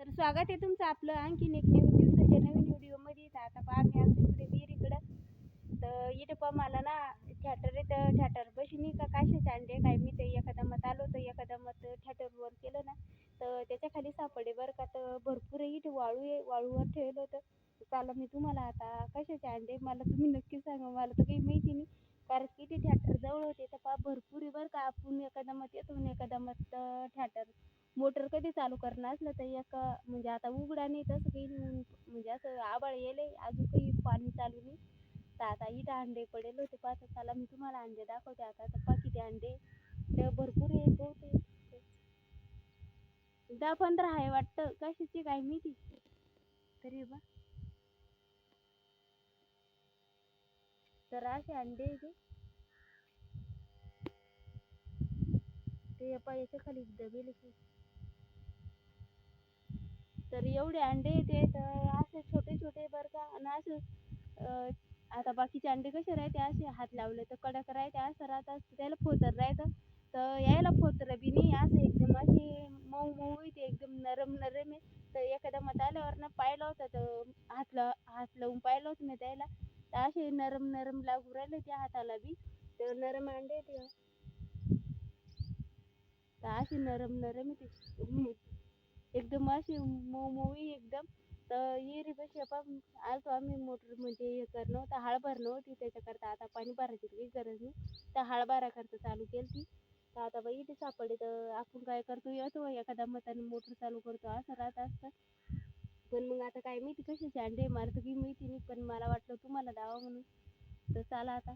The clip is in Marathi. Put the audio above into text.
तर स्वागत आहे तुमचं आपलं आणखीन एक नवीन दिवसाच्या नवीन व्हिडिओमध्ये. तर आता पहा मी आमच्या इकडे विहिरीकडं तर इथं पहा मला ना थिएटर आहे तर थॅटर बशी नाही का काशाचे चांडे काय मी ते एखादा मत आलो तर एखादा मत थिएटरवर केलं ना. तर त्याच्याखाली सापडे बरं का. तर भरपूर इथे वाळू आहे वाळूवर ठेवलं होतं. तर मी तुम्हाला आता कशाचे अंडे मला तुम्ही नक्की सांगा मला तर काही माहिती नाही. कारण की ते थॅटर जवळ होते तर पहा भरपूर आहे बरं का. आपण एखादा मत येतो एखादा मत थॅटर मोटर कधी चालू करणार असलं तर एक म्हणजे आता उघडा नाही तसं काही ऊन म्हणजे असं आबाळ येले अजून काही पाणी चालू नाही. तर आता इथं अंडे पडेल होते. पाच चला मी तुम्हाला अंडे दाखवते. आता तर पाकिटे अंडे तर भरपूर येत होते दहा पंधरा आहे वाटतं. कशाची काय माहिती? तरी बा. तर असे अंडे आहे ते. ते खाली दबेल की तर एवढे अंडे येते तर असे छोटे छोटे बरं का. आणि असं आता बाकीचे अंडे कसे राहते असे हात लावले तर कडक राहते असं राहतात त्याला फोतर राहतं. तर यायला फोतर बी नाही असं एकदम असे मऊ मऊ येते एकदम नरम नरम आहे तर एखाद्या मत आल्यावर ना पाहिलं होतं तर हात लाव हात लावून पाहिलं होतं मी त्याला. तर असे नरम नरम लागू राहिले त्या हाताला बी. तर नरम अंडे येते तर असे नरम नरम येते एकदम असे मऊ एकदम तर येरी शेपा आपण आलतो आम्ही मोटर म्हणजे हे करणं तर हाळ भरणं होती त्याच्याकरता आता पाणी भरायची काही गरज नाही तर हळ भराकरता चालू केली ती तर आता बाई इथे सापडले तर आपण काय करतो येतो एखाद्या मताने मोटर चालू करतो असं राहत असतं पण मग आता काय माहिती कशाचे अंडे मारतो की माहिती नाही पण मला वाटलं तुम्हाला दावा म्हणून तर चला आता